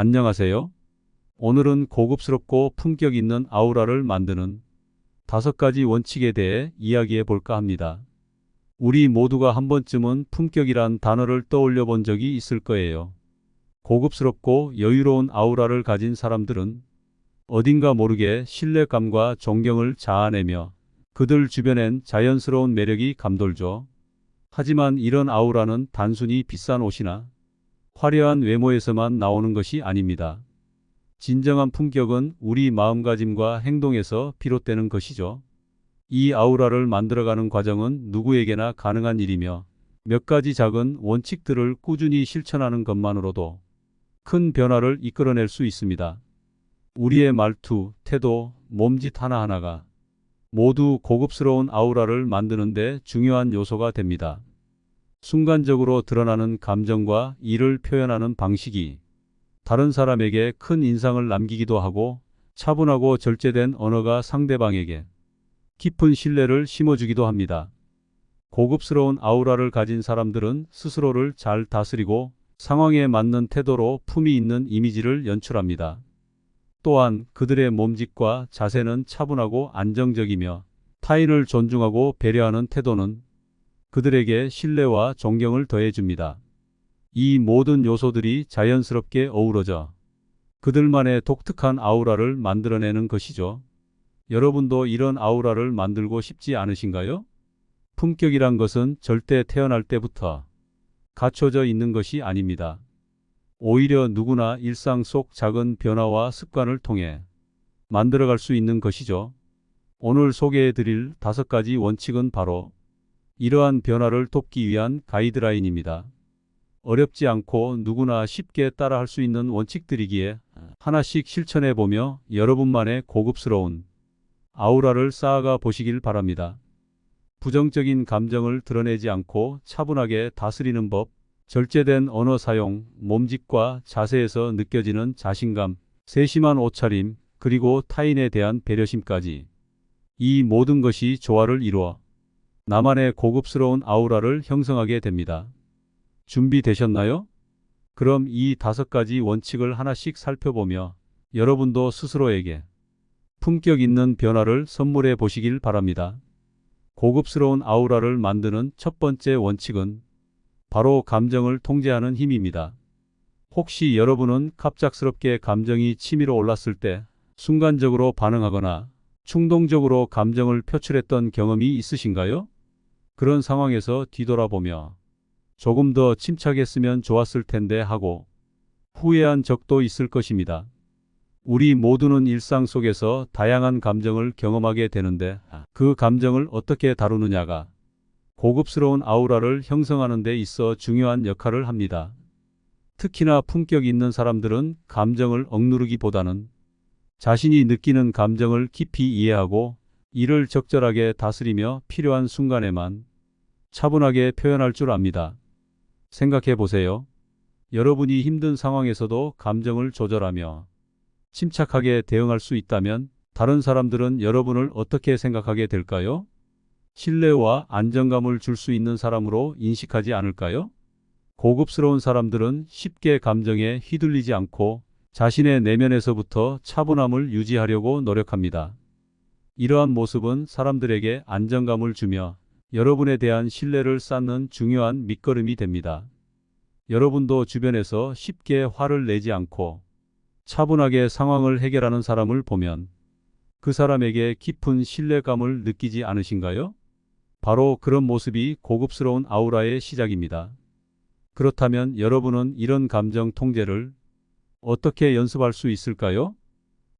안녕하세요. 오늘은 고급스럽고 품격 있는 아우라를 만드는 다섯 가지 원칙에 대해 이야기해 볼까 합니다. 우리 모두가 한 번쯤은 품격이란 단어를 떠올려 본 적이 있을 거예요. 고급스럽고 여유로운 아우라를 가진 사람들은 어딘가 모르게 신뢰감과 존경을 자아내며 그들 주변엔 자연스러운 매력이 감돌죠. 하지만 이런 아우라는 단순히 비싼 옷이나 화려한 외모에서만 나오는 것이 아닙니다. 진정한 품격은 우리 마음가짐과 행동에서 비롯되는 것이죠. 이 아우라를 만들어가는 과정은 누구에게나 가능한 일이며 몇 가지 작은 원칙들을 꾸준히 실천하는 것만으로도 큰 변화를 이끌어낼 수 있습니다. 우리의 말투, 태도, 몸짓 하나하나가 모두 고급스러운 아우라를 만드는데 중요한 요소가 됩니다. 순간적으로 드러나는 감정과 이를 표현하는 방식이 다른 사람에게 큰 인상을 남기기도 하고 차분하고 절제된 언어가 상대방에게 깊은 신뢰를 심어주기도 합니다. 고급스러운 아우라를 가진 사람들은 스스로를 잘 다스리고 상황에 맞는 태도로 품위 있는 이미지를 연출합니다. 또한 그들의 몸짓과 자세는 차분하고 안정적이며 타인을 존중하고 배려하는 태도는 그들에게 신뢰와 존경을 더해줍니다. 이 모든 요소들이 자연스럽게 어우러져 그들만의 독특한 아우라를 만들어내는 것이죠. 여러분도 이런 아우라를 만들고 싶지 않으신가요? 품격이란 것은 절대 태어날 때부터 갖춰져 있는 것이 아닙니다. 오히려 누구나 일상 속 작은 변화와 습관을 통해 만들어갈 수 있는 것이죠. 오늘 소개해 드릴 다섯 가지 원칙은 바로 이러한 변화를 돕기 위한 가이드라인입니다. 어렵지 않고 누구나 쉽게 따라할 수 있는 원칙들이기에 하나씩 실천해 보며 여러분만의 고급스러운 아우라를 쌓아가 보시길 바랍니다. 부정적인 감정을 드러내지 않고 차분하게 다스리는 법, 절제된 언어 사용, 몸짓과 자세에서 느껴지는 자신감, 세심한 옷차림, 그리고 타인에 대한 배려심까지 이 모든 것이 조화를 이루어 나만의 고급스러운 아우라를 형성하게 됩니다. 준비되셨나요? 그럼 이 다섯 가지 원칙을 하나씩 살펴보며 여러분도 스스로에게 품격 있는 변화를 선물해 보시길 바랍니다. 고급스러운 아우라를 만드는 첫 번째 원칙은 바로 감정을 통제하는 힘입니다. 혹시 여러분은 갑작스럽게 감정이 치밀어 올랐을 때 순간적으로 반응하거나 충동적으로 감정을 표출했던 경험이 있으신가요? 그런 상황에서 뒤돌아보며 조금 더 침착했으면 좋았을 텐데 하고 후회한 적도 있을 것입니다. 우리 모두는 일상 속에서 다양한 감정을 경험하게 되는데 그 감정을 어떻게 다루느냐가 고급스러운 아우라를 형성하는 데 있어 중요한 역할을 합니다. 특히나 품격 있는 사람들은 감정을 억누르기보다는 자신이 느끼는 감정을 깊이 이해하고 이를 적절하게 다스리며 필요한 순간에만 차분하게 표현할 줄 압니다. 생각해 보세요. 여러분이 힘든 상황에서도 감정을 조절하며 침착하게 대응할 수 있다면 다른 사람들은 여러분을 어떻게 생각하게 될까요? 신뢰와 안정감을 줄 수 있는 사람으로 인식하지 않을까요? 고급스러운 사람들은 쉽게 감정에 휘둘리지 않고 자신의 내면에서부터 차분함을 유지하려고 노력합니다. 이러한 모습은 사람들에게 안정감을 주며 여러분에 대한 신뢰를 쌓는 중요한 밑거름이 됩니다. 여러분도 주변에서 쉽게 화를 내지 않고 차분하게 상황을 해결하는 사람을 보면 그 사람에게 깊은 신뢰감을 느끼지 않으신가요? 바로 그런 모습이 고급스러운 아우라의 시작입니다. 그렇다면 여러분은 이런 감정 통제를 어떻게 연습할 수 있을까요?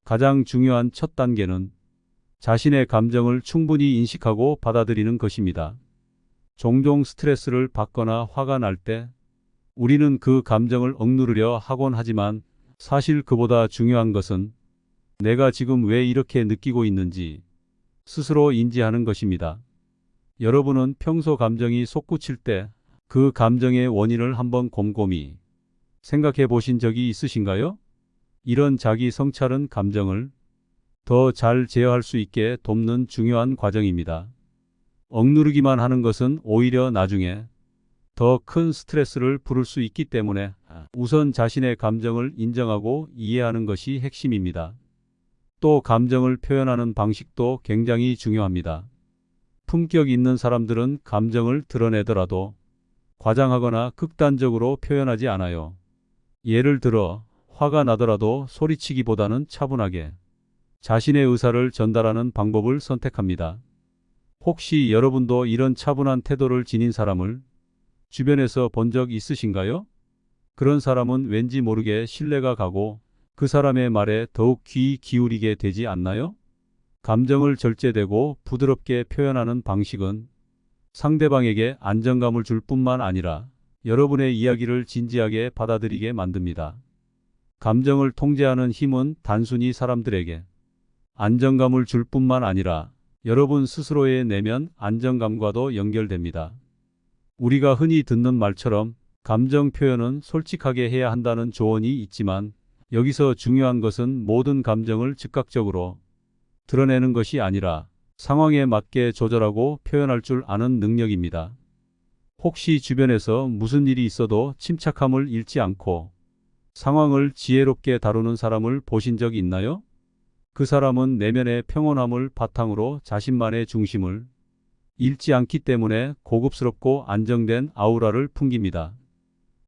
가장 중요한 첫 단계는 자신의 감정을 충분히 인식하고 받아들이는 것입니다. 종종 스트레스를 받거나 화가 날 때 우리는 그 감정을 억누르려 하곤 하지만 사실 그보다 중요한 것은 내가 지금 왜 이렇게 느끼고 있는지 스스로 인지하는 것입니다. 여러분은 평소 감정이 솟구칠 때 그 감정의 원인을 한번 곰곰이 생각해 보신 적이 있으신가요? 이런 자기 성찰은 감정을 더 잘 제어할 수 있게 돕는 중요한 과정입니다. 억누르기만 하는 것은 오히려 나중에 더 큰 스트레스를 부를 수 있기 때문에 우선 자신의 감정을 인정하고 이해하는 것이 핵심입니다. 또 감정을 표현하는 방식도 굉장히 중요합니다. 품격 있는 사람들은 감정을 드러내더라도 과장하거나 극단적으로 표현하지 않아요. 예를 들어 화가 나더라도 소리치기보다는 차분하게 자신의 의사를 전달하는 방법을 선택합니다. 혹시 여러분도 이런 차분한 태도를 지닌 사람을 주변에서 본 적 있으신가요? 그런 사람은 왠지 모르게 신뢰가 가고 그 사람의 말에 더욱 귀 기울이게 되지 않나요? 감정을 절제되고 부드럽게 표현하는 방식은 상대방에게 안정감을 줄 뿐만 아니라 여러분의 이야기를 진지하게 받아들이게 만듭니다. 감정을 통제하는 힘은 단순히 사람들에게 안정감을 줄 뿐만 아니라 여러분 스스로의 내면 안정감과도 연결됩니다. 우리가 흔히 듣는 말처럼 감정 표현은 솔직하게 해야 한다는 조언이 있지만 여기서 중요한 것은 모든 감정을 즉각적으로 드러내는 것이 아니라 상황에 맞게 조절하고 표현할 줄 아는 능력입니다. 혹시 주변에서 무슨 일이 있어도 침착함을 잃지 않고 상황을 지혜롭게 다루는 사람을 보신 적 있나요? 그 사람은 내면의 평온함을 바탕으로 자신만의 중심을 잃지 않기 때문에 고급스럽고 안정된 아우라를 풍깁니다.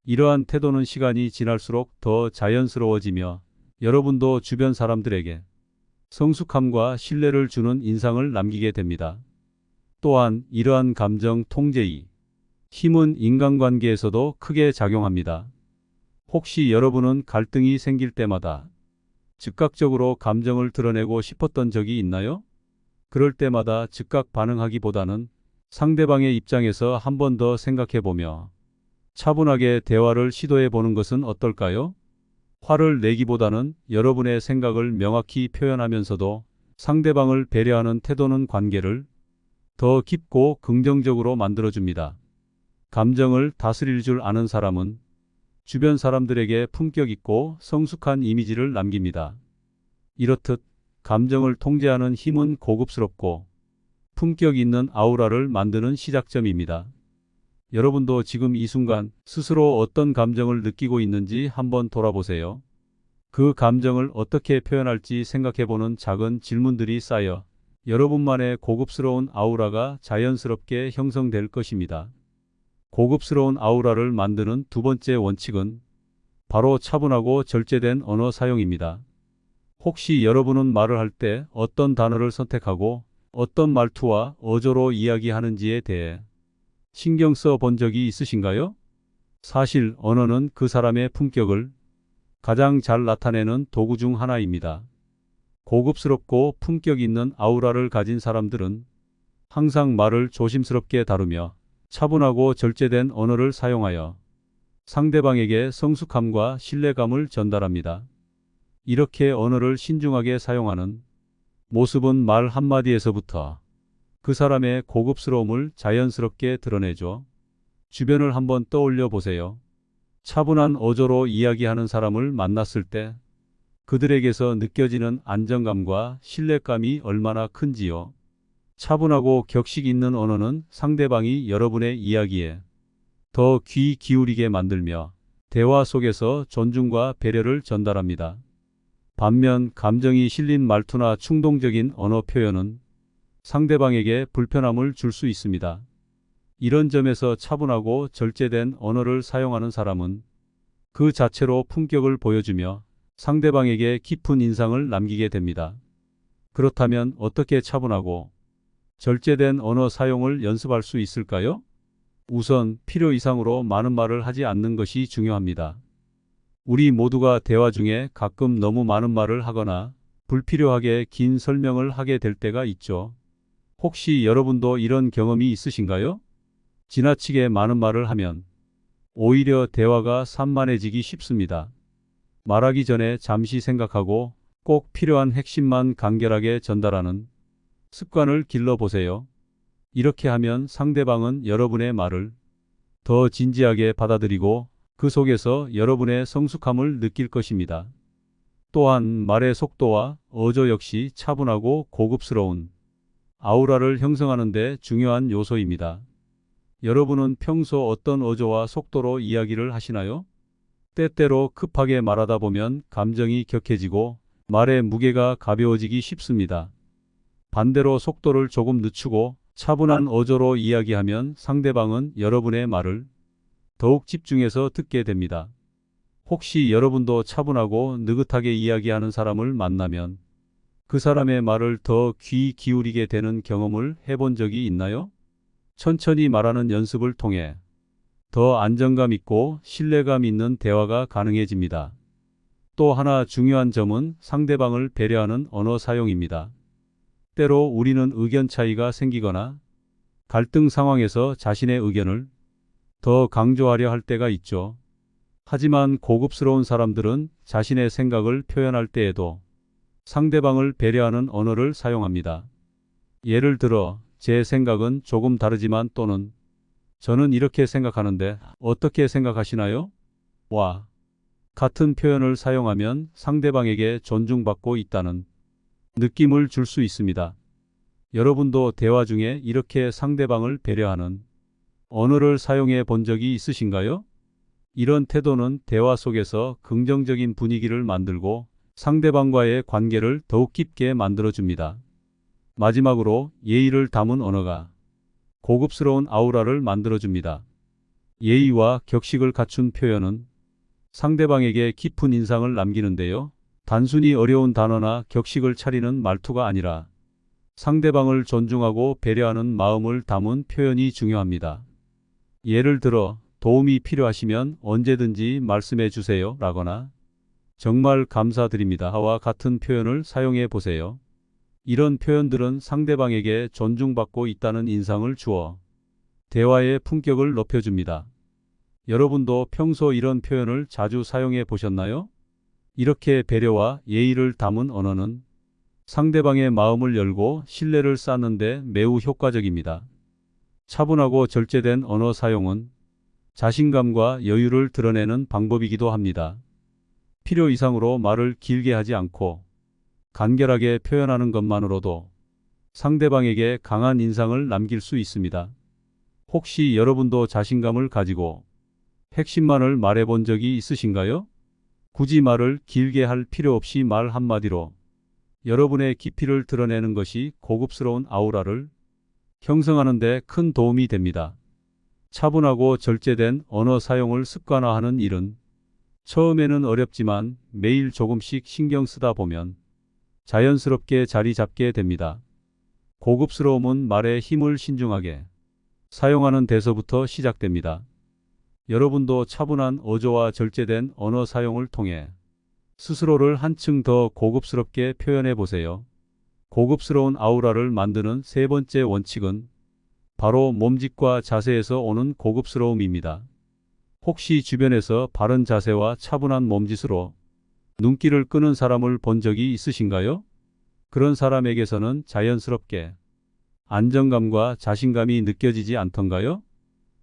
이러한 태도는 시간이 지날수록 더 자연스러워지며 여러분도 주변 사람들에게 성숙함과 신뢰를 주는 인상을 남기게 됩니다. 또한 이러한 감정 통제의 힘은 인간관계에서도 크게 작용합니다. 혹시 여러분은 갈등이 생길 때마다 즉각적으로 감정을 드러내고 싶었던 적이 있나요? 그럴 때마다 즉각 반응하기보다는 상대방의 입장에서 한 번 더 생각해 보며 차분하게 대화를 시도해 보는 것은 어떨까요? 화를 내기보다는 여러분의 생각을 명확히 표현하면서도 상대방을 배려하는 태도는 관계를 더 깊고 긍정적으로 만들어줍니다. 감정을 다스릴 줄 아는 사람은 주변 사람들에게 품격 있고 성숙한 이미지를 남깁니다. 이렇듯 감정을 통제하는 힘은 고급스럽고 품격 있는 아우라를 만드는 시작점입니다. 여러분도 지금 이 순간 스스로 어떤 감정을 느끼고 있는지 한번 돌아보세요. 그 감정을 어떻게 표현할지 생각해보는 작은 질문들이 쌓여 여러분만의 고급스러운 아우라가 자연스럽게 형성될 것입니다. 고급스러운 아우라를 만드는 두 번째 원칙은 바로 차분하고 절제된 언어 사용입니다. 혹시 여러분은 말을 할 때 어떤 단어를 선택하고 어떤 말투와 어조로 이야기하는지에 대해 신경 써 본 적이 있으신가요? 사실 언어는 그 사람의 품격을 가장 잘 나타내는 도구 중 하나입니다. 고급스럽고 품격 있는 아우라를 가진 사람들은 항상 말을 조심스럽게 다루며 차분하고 절제된 언어를 사용하여 상대방에게 성숙함과 신뢰감을 전달합니다. 이렇게 언어를 신중하게 사용하는 모습은 말 한마디에서부터 그 사람의 고급스러움을 자연스럽게 드러내죠. 주변을 한번 떠올려 보세요. 차분한 어조로 이야기하는 사람을 만났을 때 그들에게서 느껴지는 안정감과 신뢰감이 얼마나 큰지요. 차분하고 격식 있는 언어는 상대방이 여러분의 이야기에 더 귀 기울이게 만들며 대화 속에서 존중과 배려를 전달합니다. 반면 감정이 실린 말투나 충동적인 언어 표현은 상대방에게 불편함을 줄 수 있습니다. 이런 점에서 차분하고 절제된 언어를 사용하는 사람은 그 자체로 품격을 보여주며 상대방에게 깊은 인상을 남기게 됩니다. 그렇다면 어떻게 차분하고 절제된 언어 사용을 연습할 수 있을까요? 우선 필요 이상으로 많은 말을 하지 않는 것이 중요합니다. 우리 모두가 대화 중에 가끔 너무 많은 말을 하거나 불필요하게 긴 설명을 하게 될 때가 있죠. 혹시 여러분도 이런 경험이 있으신가요? 지나치게 많은 말을 하면 오히려 대화가 산만해지기 쉽습니다. 말하기 전에 잠시 생각하고 꼭 필요한 핵심만 간결하게 전달하는 습관을 길러보세요. 이렇게 하면 상대방은 여러분의 말을 더 진지하게 받아들이고 그 속에서 여러분의 성숙함을 느낄 것입니다. 또한 말의 속도와 어조 역시 차분하고 고급스러운 아우라를 형성하는 데 중요한 요소입니다. 여러분은 평소 어떤 어조와 속도로 이야기를 하시나요? 때때로 급하게 말하다 보면 감정이 격해지고 말의 무게가 가벼워지기 쉽습니다. 반대로 속도를 조금 늦추고 차분한 어조로 이야기하면 상대방은 여러분의 말을 더욱 집중해서 듣게 됩니다. 혹시 여러분도 차분하고 느긋하게 이야기하는 사람을 만나면 그 사람의 말을 더 귀 기울이게 되는 경험을 해본 적이 있나요? 천천히 말하는 연습을 통해 더 안정감 있고 신뢰감 있는 대화가 가능해집니다. 또 하나 중요한 점은 상대방을 배려하는 언어 사용입니다. 때로 우리는 의견 차이가 생기거나 갈등 상황에서 자신의 의견을 더 강조하려 할 때가 있죠. 하지만 고급스러운 사람들은 자신의 생각을 표현할 때에도 상대방을 배려하는 언어를 사용합니다. 예를 들어, 제 생각은 조금 다르지만 또는 저는 이렇게 생각하는데 어떻게 생각하시나요? 와. 같은 표현을 사용하면 상대방에게 존중받고 있다는 느낌을 줄 수 있습니다. 여러분도 대화 중에 이렇게 상대방을 배려하는 언어를 사용해 본 적이 있으신가요? 이런 태도는 대화 속에서 긍정적인 분위기를 만들고 상대방과의 관계를 더욱 깊게 만들어줍니다. 마지막으로 예의를 담은 언어가 고급스러운 아우라를 만들어줍니다. 예의와 격식을 갖춘 표현은 상대방에게 깊은 인상을 남기는데요. 단순히 어려운 단어나 격식을 차리는 말투가 아니라 상대방을 존중하고 배려하는 마음을 담은 표현이 중요합니다. 예를 들어 도움이 필요하시면 언제든지 말씀해 주세요 라거나 정말 감사드립니다와 같은 표현을 사용해 보세요. 이런 표현들은 상대방에게 존중받고 있다는 인상을 주어 대화의 품격을 높여줍니다. 여러분도 평소 이런 표현을 자주 사용해 보셨나요? 이렇게 배려와 예의를 담은 언어는 상대방의 마음을 열고 신뢰를 쌓는데 매우 효과적입니다. 차분하고 절제된 언어 사용은 자신감과 여유를 드러내는 방법이기도 합니다. 필요 이상으로 말을 길게 하지 않고 간결하게 표현하는 것만으로도 상대방에게 강한 인상을 남길 수 있습니다. 혹시 여러분도 자신감을 가지고 핵심만을 말해 본 적이 있으신가요? 굳이 말을 길게 할 필요 없이 말 한마디로 여러분의 깊이를 드러내는 것이 고급스러운 아우라를 형성하는 데 큰 도움이 됩니다. 차분하고 절제된 언어 사용을 습관화하는 일은 처음에는 어렵지만 매일 조금씩 신경 쓰다 보면 자연스럽게 자리 잡게 됩니다. 고급스러움은 말의 힘을 신중하게 사용하는 데서부터 시작됩니다. 여러분도 차분한 어조와 절제된 언어 사용을 통해 스스로를 한층 더 고급스럽게 표현해 보세요. 고급스러운 아우라를 만드는 세 번째 원칙은 바로 몸짓과 자세에서 오는 고급스러움입니다. 혹시 주변에서 바른 자세와 차분한 몸짓으로 눈길을 끄는 사람을 본 적이 있으신가요? 그런 사람에게서는 자연스럽게 안정감과 자신감이 느껴지지 않던가요?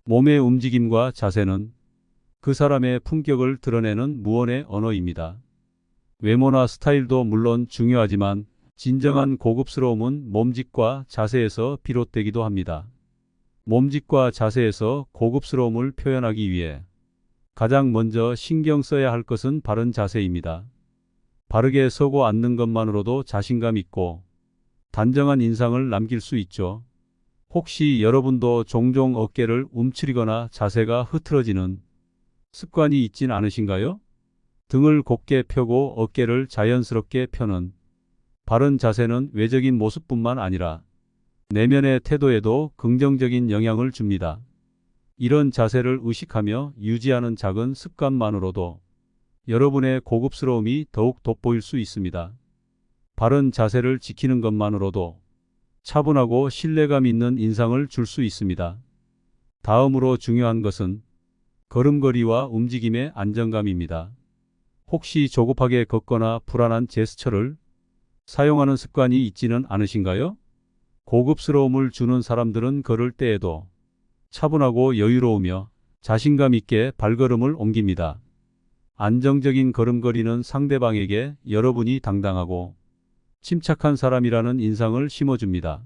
몸의 움직임과 자세는 그 사람의 품격을 드러내는 무언의 언어입니다. 외모나 스타일도 물론 중요하지만 진정한 고급스러움은 몸짓과 자세에서 비롯되기도 합니다. 몸짓과 자세에서 고급스러움을 표현하기 위해 가장 먼저 신경 써야 할 것은 바른 자세입니다. 바르게 서고 앉는 것만으로도 자신감 있고 단정한 인상을 남길 수 있죠. 혹시 여러분도 종종 어깨를 움츠리거나 자세가 흐트러지는 습관이 있진 않으신가요? 등을 곧게 펴고 어깨를 자연스럽게 펴는 바른 자세는 외적인 모습뿐만 아니라 내면의 태도에도 긍정적인 영향을 줍니다. 이런 자세를 의식하며 유지하는 작은 습관만으로도 여러분의 고급스러움이 더욱 돋보일 수 있습니다. 바른 자세를 지키는 것만으로도 차분하고 신뢰감 있는 인상을 줄 수 있습니다. 다음으로 중요한 것은 걸음걸이와 움직임의 안정감입니다. 혹시 조급하게 걷거나 불안한 제스처를 사용하는 습관이 있지는 않으신가요? 고급스러움을 주는 사람들은 걸을 때에도 차분하고 여유로우며 자신감 있게 발걸음을 옮깁니다. 안정적인 걸음걸이는 상대방에게 여러분이 당당하고 침착한 사람이라는 인상을 심어줍니다.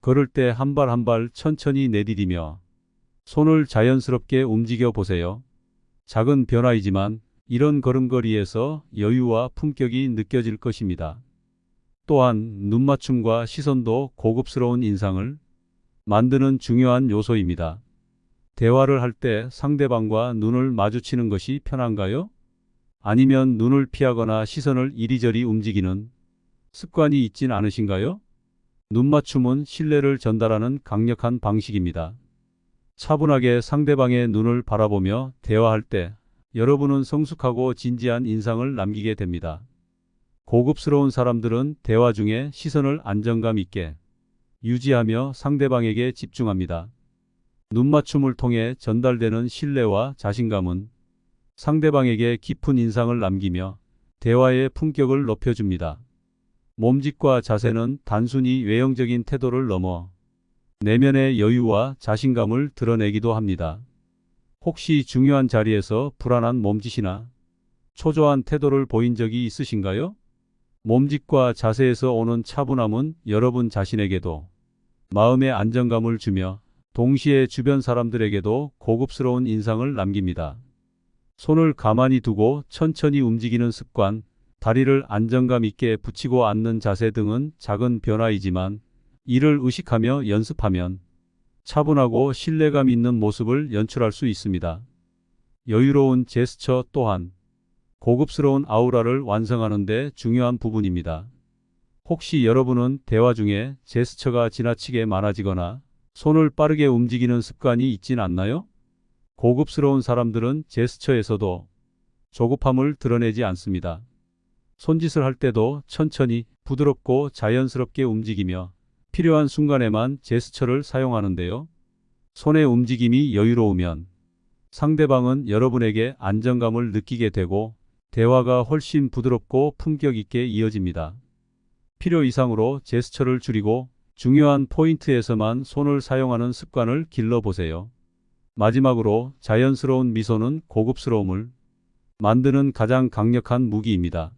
걸을 때 한 발 한 발 천천히 내디디며 손을 자연스럽게 움직여 보세요. 작은 변화이지만 이런 걸음걸이에서 여유와 품격이 느껴질 것입니다. 또한 눈맞춤과 시선도 고급스러운 인상을 만드는 중요한 요소입니다. 대화를 할 때 상대방과 눈을 마주치는 것이 편한가요? 아니면 눈을 피하거나 시선을 이리저리 움직이는 습관이 있진 않으신가요? 눈맞춤은 신뢰를 전달하는 강력한 방식입니다. 차분하게 상대방의 눈을 바라보며 대화할 때 여러분은 성숙하고 진지한 인상을 남기게 됩니다. 고급스러운 사람들은 대화 중에 시선을 안정감 있게 유지하며 상대방에게 집중합니다. 눈맞춤을 통해 전달되는 신뢰와 자신감은 상대방에게 깊은 인상을 남기며 대화의 품격을 높여줍니다. 몸짓과 자세는 단순히 외형적인 태도를 넘어 내면의 여유와 자신감을 드러내기도 합니다. 혹시 중요한 자리에서 불안한 몸짓이나 초조한 태도를 보인 적이 있으신가요? 몸짓과 자세에서 오는 차분함은 여러분 자신에게도 마음의 안정감을 주며 동시에 주변 사람들에게도 고급스러운 인상을 남깁니다. 손을 가만히 두고 천천히 움직이는 습관, 다리를 안정감 있게 붙이고 앉는 자세 등은 작은 변화이지만 이를 의식하며 연습하면 차분하고 신뢰감 있는 모습을 연출할 수 있습니다. 여유로운 제스처 또한 고급스러운 아우라를 완성하는 데 중요한 부분입니다. 혹시 여러분은 대화 중에 제스처가 지나치게 많아지거나 손을 빠르게 움직이는 습관이 있진 않나요? 고급스러운 사람들은 제스처에서도 조급함을 드러내지 않습니다. 손짓을 할 때도 천천히 부드럽고 자연스럽게 움직이며 필요한 순간에만 제스처를 사용하는데요. 손의 움직임이 여유로우면 상대방은 여러분에게 안정감을 느끼게 되고 대화가 훨씬 부드럽고 품격 있게 이어집니다. 필요 이상으로 제스처를 줄이고 중요한 포인트에서만 손을 사용하는 습관을 길러보세요. 마지막으로 자연스러운 미소는 고급스러움을 만드는 가장 강력한 무기입니다.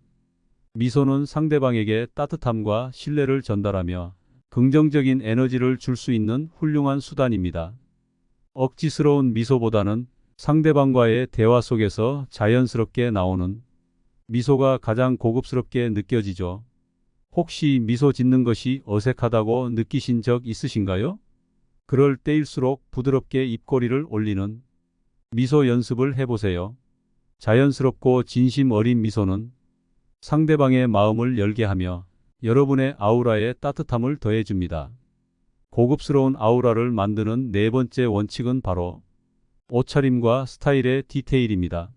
미소는 상대방에게 따뜻함과 신뢰를 전달하며 긍정적인 에너지를 줄 수 있는 훌륭한 수단입니다. 억지스러운 미소보다는 상대방과의 대화 속에서 자연스럽게 나오는 미소가 가장 고급스럽게 느껴지죠. 혹시 미소 짓는 것이 어색하다고 느끼신 적 있으신가요? 그럴 때일수록 부드럽게 입꼬리를 올리는 미소 연습을 해보세요. 자연스럽고 진심 어린 미소는 상대방의 마음을 열게 하며 여러분의 아우라에 따뜻함을 더해줍니다. 고급스러운 아우라를 만드는 네 번째 원칙은 바로 옷차림과 스타일의 디테일입니다.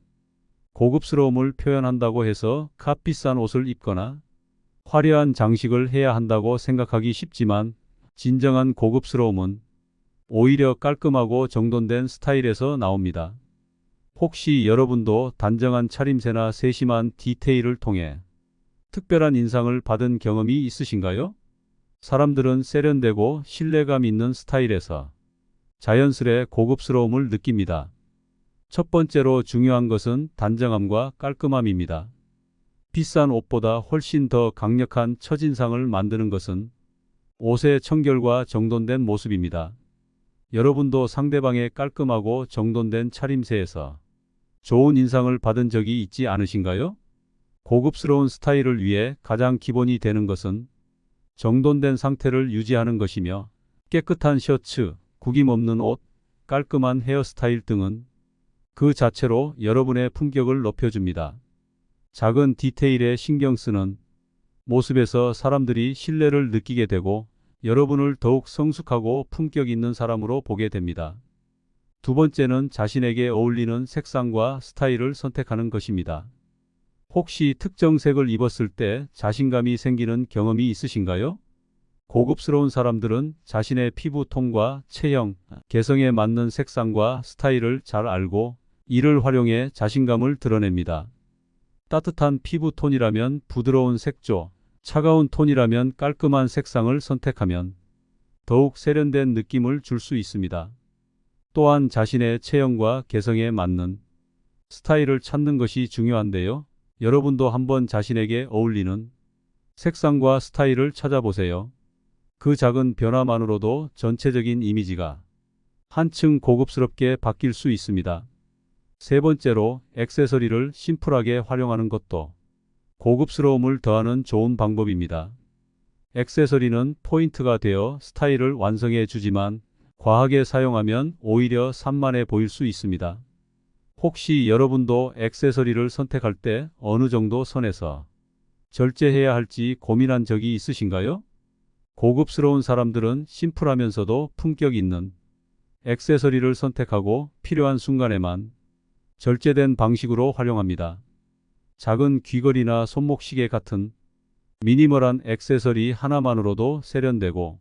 고급스러움을 표현한다고 해서 값비싼 옷을 입거나 화려한 장식을 해야 한다고 생각하기 쉽지만 진정한 고급스러움은 오히려 깔끔하고 정돈된 스타일에서 나옵니다. 혹시 여러분도 단정한 차림새나 세심한 디테일을 통해 특별한 인상을 받은 경험이 있으신가요? 사람들은 세련되고 신뢰감 있는 스타일에서 자연스레 고급스러움을 느낍니다. 첫 번째로 중요한 것은 단정함과 깔끔함입니다. 비싼 옷보다 훨씬 더 강력한 첫인상을 만드는 것은 옷의 청결과 정돈된 모습입니다. 여러분도 상대방의 깔끔하고 정돈된 차림새에서 좋은 인상을 받은 적이 있지 않으신가요? 고급스러운 스타일을 위해 가장 기본이 되는 것은 정돈된 상태를 유지하는 것이며 깨끗한 셔츠, 구김 없는 옷, 깔끔한 헤어스타일 등은 그 자체로 여러분의 품격을 높여줍니다. 작은 디테일에 신경 쓰는 모습에서 사람들이 신뢰를 느끼게 되고 여러분을 더욱 성숙하고 품격 있는 사람으로 보게 됩니다. 두 번째는 자신에게 어울리는 색상과 스타일을 선택하는 것입니다. 혹시 특정 색을 입었을 때 자신감이 생기는 경험이 있으신가요? 고급스러운 사람들은 자신의 피부 톤과 체형, 개성에 맞는 색상과 스타일을 잘 알고 이를 활용해 자신감을 드러냅니다. 따뜻한 피부 톤이라면 부드러운 색조, 차가운 톤이라면 깔끔한 색상을 선택하면 더욱 세련된 느낌을 줄 수 있습니다. 또한 자신의 체형과 개성에 맞는 스타일을 찾는 것이 중요한데요. 여러분도 한번 자신에게 어울리는 색상과 스타일을 찾아보세요. 그 작은 변화만으로도 전체적인 이미지가 한층 고급스럽게 바뀔 수 있습니다. 세 번째로 액세서리를 심플하게 활용하는 것도 고급스러움을 더하는 좋은 방법입니다. 액세서리는 포인트가 되어 스타일을 완성해 주지만 과하게 사용하면 오히려 산만해 보일 수 있습니다. 혹시 여러분도 액세서리를 선택할 때 어느 정도 선에서 절제해야 할지 고민한 적이 있으신가요? 고급스러운 사람들은 심플하면서도 품격 있는 액세서리를 선택하고 필요한 순간에만 절제된 방식으로 활용합니다. 작은 귀걸이나 손목시계 같은 미니멀한 액세서리 하나만으로도 세련되고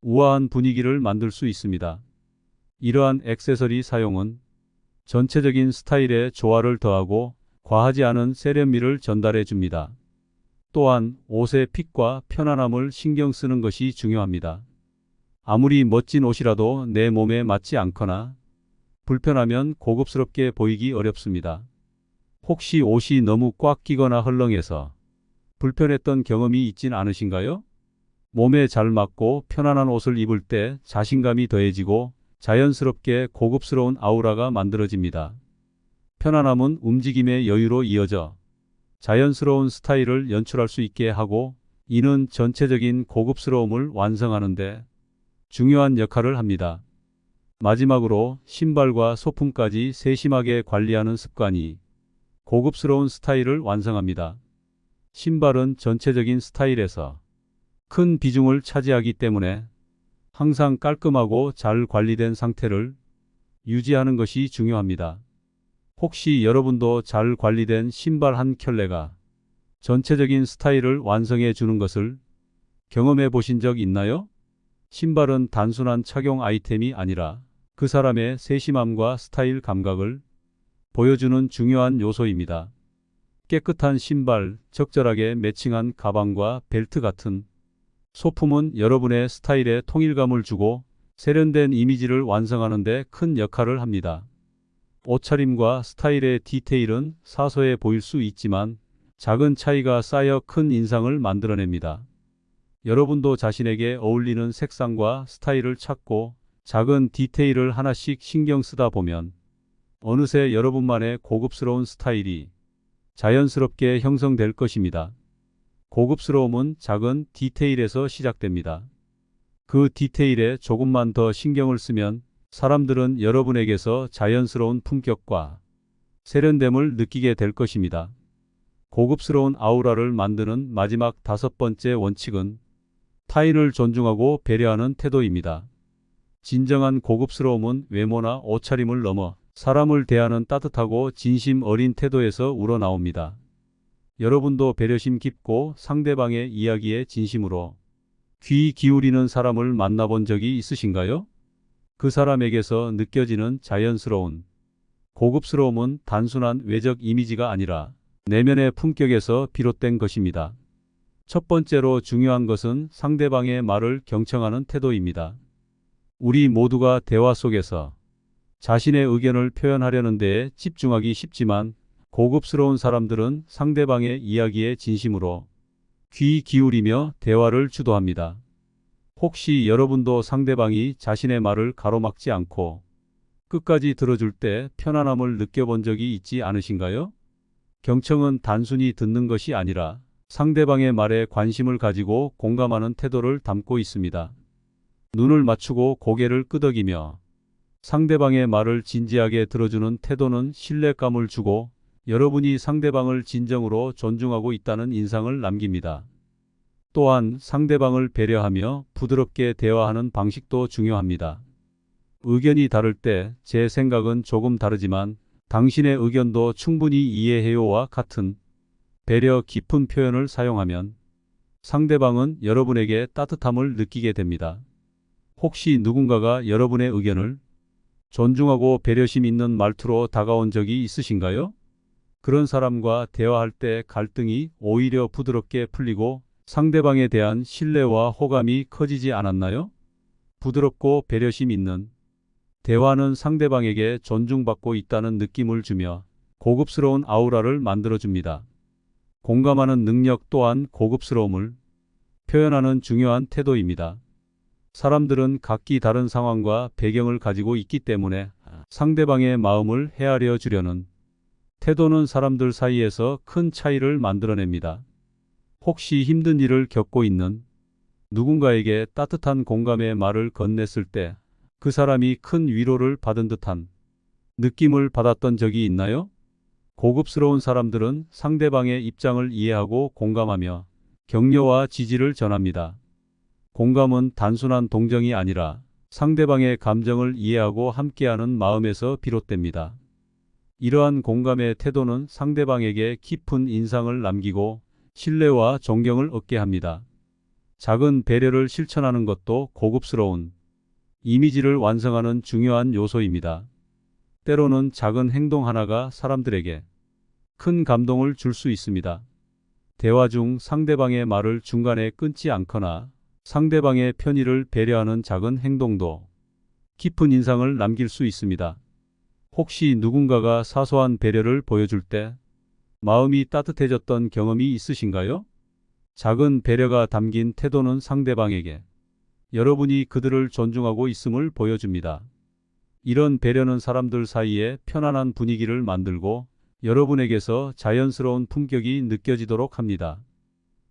우아한 분위기를 만들 수 있습니다. 이러한 액세서리 사용은 전체적인 스타일에 조화를 더하고 과하지 않은 세련미를 전달해 줍니다. 또한 옷의 핏과 편안함을 신경 쓰는 것이 중요합니다. 아무리 멋진 옷이라도 내 몸에 맞지 않거나 불편하면 고급스럽게 보이기 어렵습니다. 혹시 옷이 너무 꽉 끼거나 헐렁해서 불편했던 경험이 있진 않으신가요? 몸에 잘 맞고 편안한 옷을 입을 때 자신감이 더해지고 자연스럽게 고급스러운 아우라가 만들어집니다. 편안함은 움직임의 여유로 이어져 자연스러운 스타일을 연출할 수 있게 하고 이는 전체적인 고급스러움을 완성하는데 중요한 역할을 합니다. 마지막으로 신발과 소품까지 세심하게 관리하는 습관이 고급스러운 스타일을 완성합니다. 신발은 전체적인 스타일에서 큰 비중을 차지하기 때문에 항상 깔끔하고 잘 관리된 상태를 유지하는 것이 중요합니다. 혹시 여러분도 잘 관리된 신발 한 켤레가 전체적인 스타일을 완성해 주는 것을 경험해 보신 적 있나요? 신발은 단순한 착용 아이템이 아니라 그 사람의 세심함과 스타일 감각을 보여주는 중요한 요소입니다. 깨끗한 신발, 적절하게 매칭한 가방과 벨트 같은 소품은 여러분의 스타일에 통일감을 주고 세련된 이미지를 완성하는 데 큰 역할을 합니다. 옷차림과 스타일의 디테일은 사소해 보일 수 있지만 작은 차이가 쌓여 큰 인상을 만들어냅니다. 여러분도 자신에게 어울리는 색상과 스타일을 찾고 작은 디테일을 하나씩 신경 쓰다 보면 어느새 여러분만의 고급스러운 스타일이 자연스럽게 형성될 것입니다. 고급스러움은 작은 디테일에서 시작됩니다. 그 디테일에 조금만 더 신경을 쓰면 사람들은 여러분에게서 자연스러운 품격과 세련됨을 느끼게 될 것입니다. 고급스러운 아우라를 만드는 마지막 다섯 번째 원칙은 타인을 존중하고 배려하는 태도입니다. 진정한 고급스러움은 외모나 옷차림을 넘어 사람을 대하는 따뜻하고 진심 어린 태도에서 우러나옵니다. 여러분도 배려심 깊고 상대방의 이야기에 진심으로 귀 기울이는 사람을 만나본 적이 있으신가요? 그 사람에게서 느껴지는 자연스러운 고급스러움은 단순한 외적 이미지가 아니라 내면의 품격에서 비롯된 것입니다. 첫 번째로 중요한 것은 상대방의 말을 경청하는 태도입니다. 우리 모두가 대화 속에서 자신의 의견을 표현하려는 데에 집중하기 쉽지만 고급스러운 사람들은 상대방의 이야기에 진심으로 귀 기울이며 대화를 주도합니다. 혹시 여러분도 상대방이 자신의 말을 가로막지 않고 끝까지 들어줄 때 편안함을 느껴본 적이 있지 않으신가요? 경청은 단순히 듣는 것이 아니라 상대방의 말에 관심을 가지고 공감하는 태도를 담고 있습니다. 눈을 맞추고 고개를 끄덕이며 상대방의 말을 진지하게 들어주는 태도는 신뢰감을 주고 여러분이 상대방을 진정으로 존중하고 있다는 인상을 남깁니다. 또한 상대방을 배려하며 부드럽게 대화하는 방식도 중요합니다. 의견이 다를 때 제 생각은 조금 다르지만 당신의 의견도 충분히 이해해요와 같은 배려 깊은 표현을 사용하면 상대방은 여러분에게 따뜻함을 느끼게 됩니다. 혹시 누군가가 여러분의 의견을 존중하고 배려심 있는 말투로 다가온 적이 있으신가요? 그런 사람과 대화할 때 갈등이 오히려 부드럽게 풀리고 상대방에 대한 신뢰와 호감이 커지지 않았나요? 부드럽고 배려심 있는 대화는 상대방에게 존중받고 있다는 느낌을 주며 고급스러운 아우라를 만들어줍니다. 공감하는 능력 또한 고급스러움을 표현하는 중요한 태도입니다. 사람들은 각기 다른 상황과 배경을 가지고 있기 때문에 상대방의 마음을 헤아려 주려는 태도는 사람들 사이에서 큰 차이를 만들어냅니다. 혹시 힘든 일을 겪고 있는 누군가에게 따뜻한 공감의 말을 건넸을 때 그 사람이 큰 위로를 받은 듯한 느낌을 받았던 적이 있나요? 고급스러운 사람들은 상대방의 입장을 이해하고 공감하며 격려와 지지를 전합니다. 공감은 단순한 동정이 아니라 상대방의 감정을 이해하고 함께하는 마음에서 비롯됩니다. 이러한 공감의 태도는 상대방에게 깊은 인상을 남기고 신뢰와 존경을 얻게 합니다. 작은 배려를 실천하는 것도 고급스러운 이미지를 완성하는 중요한 요소입니다. 때로는 작은 행동 하나가 사람들에게 큰 감동을 줄 수 있습니다. 대화 중 상대방의 말을 중간에 끊지 않거나 상대방의 편의를 배려하는 작은 행동도 깊은 인상을 남길 수 있습니다. 혹시 누군가가 사소한 배려를 보여줄 때 마음이 따뜻해졌던 경험이 있으신가요? 작은 배려가 담긴 태도는 상대방에게 여러분이 그들을 존중하고 있음을 보여줍니다. 이런 배려는 사람들 사이에 편안한 분위기를 만들고 여러분에게서 자연스러운 품격이 느껴지도록 합니다.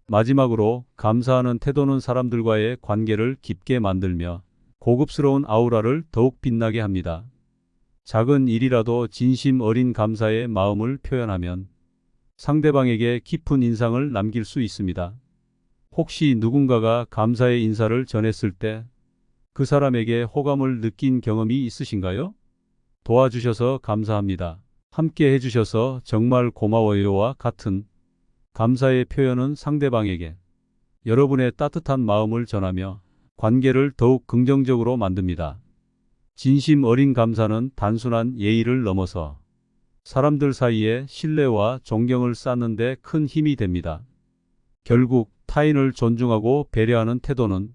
마지막으로 감사하는 태도는 사람들과의 관계를 깊게 만들며 고급스러운 아우라를 더욱 빛나게 합니다. 작은 일이라도 진심 어린 감사의 마음을 표현하면 상대방에게 깊은 인상을 남길 수 있습니다. 혹시 누군가가 감사의 인사를 전했을 때 그 사람에게 호감을 느낀 경험이 있으신가요? 도와주셔서 감사합니다. 함께 해주셔서 정말 고마워요와 같은 감사의 표현은 상대방에게 여러분의 따뜻한 마음을 전하며 관계를 더욱 긍정적으로 만듭니다. 진심 어린 감사는 단순한 예의를 넘어서 사람들 사이에 신뢰와 존경을 쌓는 데 큰 힘이 됩니다. 결국 타인을 존중하고 배려하는 태도는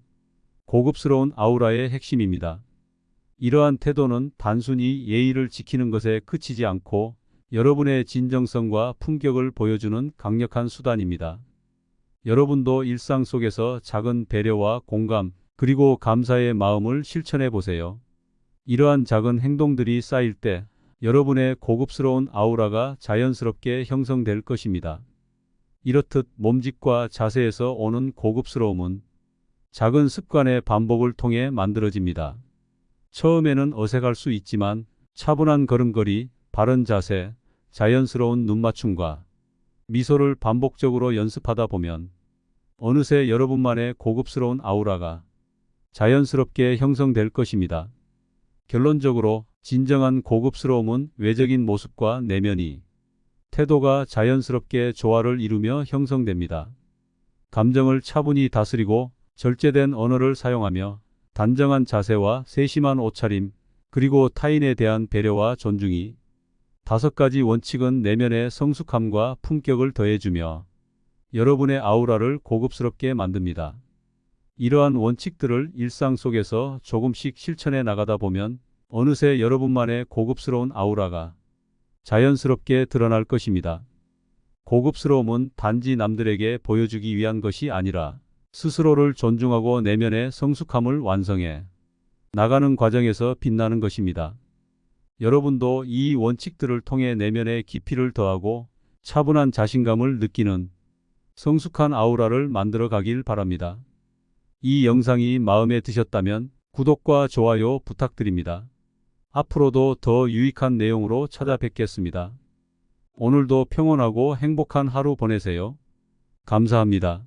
고급스러운 아우라의 핵심입니다. 이러한 태도는 단순히 예의를 지키는 것에 그치지 않고 여러분의 진정성과 품격을 보여주는 강력한 수단입니다. 여러분도 일상 속에서 작은 배려와 공감, 그리고 감사의 마음을 실천해 보세요. 이러한 작은 행동들이 쌓일 때 여러분의 고급스러운 아우라가 자연스럽게 형성될 것입니다. 이렇듯 몸짓과 자세에서 오는 고급스러움은 작은 습관의 반복을 통해 만들어집니다. 처음에는 어색할 수 있지만 차분한 걸음걸이, 바른 자세, 자연스러운 눈맞춤과 미소를 반복적으로 연습하다 보면 어느새 여러분만의 고급스러운 아우라가 자연스럽게 형성될 것입니다. 결론적으로 진정한 고급스러움은 외적인 모습과 내면이 태도가 자연스럽게 조화를 이루며 형성됩니다. 감정을 차분히 다스리고 절제된 언어를 사용하며 단정한 자세와 세심한 옷차림, 그리고 타인에 대한 배려와 존중이 다섯 가지 원칙은 내면의 성숙함과 품격을 더해주며 여러분의 아우라를 고급스럽게 만듭니다. 이러한 원칙들을 일상 속에서 조금씩 실천해 나가다 보면 어느새 여러분만의 고급스러운 아우라가 자연스럽게 드러날 것입니다. 고급스러움은 단지 남들에게 보여주기 위한 것이 아니라 스스로를 존중하고 내면의 성숙함을 완성해 나가는 과정에서 빛나는 것입니다. 여러분도 이 원칙들을 통해 내면의 깊이를 더하고 차분한 자신감을 느끼는 성숙한 아우라를 만들어 가길 바랍니다. 이 영상이 마음에 드셨다면 구독과 좋아요 부탁드립니다. 앞으로도 더 유익한 내용으로 찾아뵙겠습니다. 오늘도 평온하고 행복한 하루 보내세요. 감사합니다.